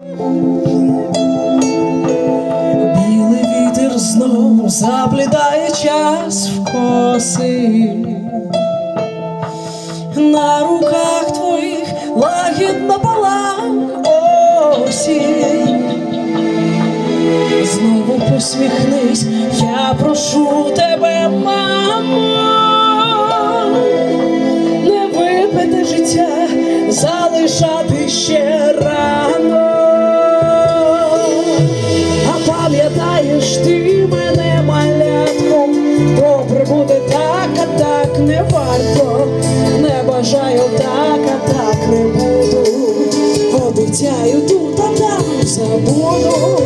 Білий вітер знов заплітає час в коси. На руках твоїх лагідна пала осінь. Знову посміхнись, я прошу тебе, мамо, Не так, а так не буду. Обіцяю тут, а там забуду.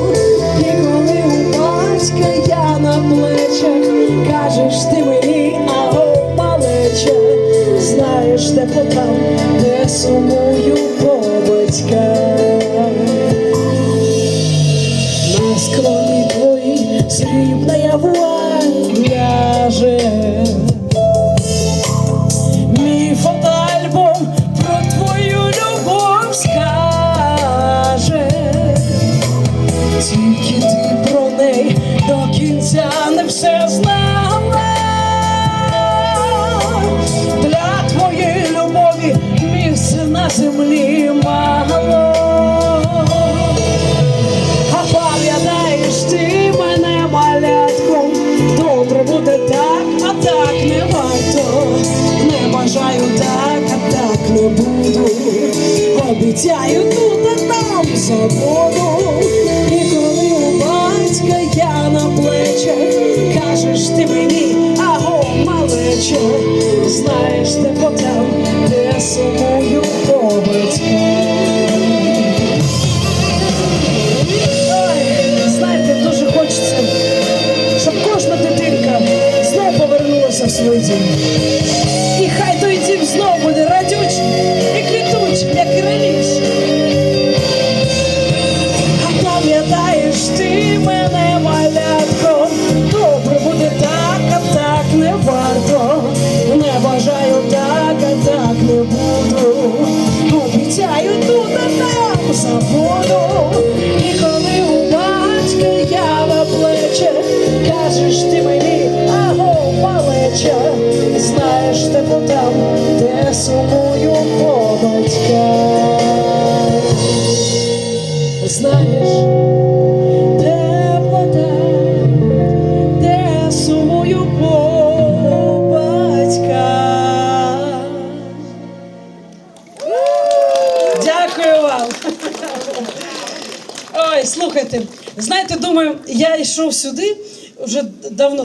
І коли у батька я на плечах, кажеш ти мені, аго, опалече, знаєш, де там, де сумую землі мало. А пам'ятаєш ти мене малятком, добре буде так, а так не варто. Не бажаю так, а так не буду. Обіцяю тут, а там забуду. І коли у батька я на плечах, кажеш ти мені, аго, малече, знаєш, де потам, де сумую noite. Знаєш, де де сумую по. Дякую вам. Ой, слухайте, знаєте, думаю, я йшов сюди вже давно.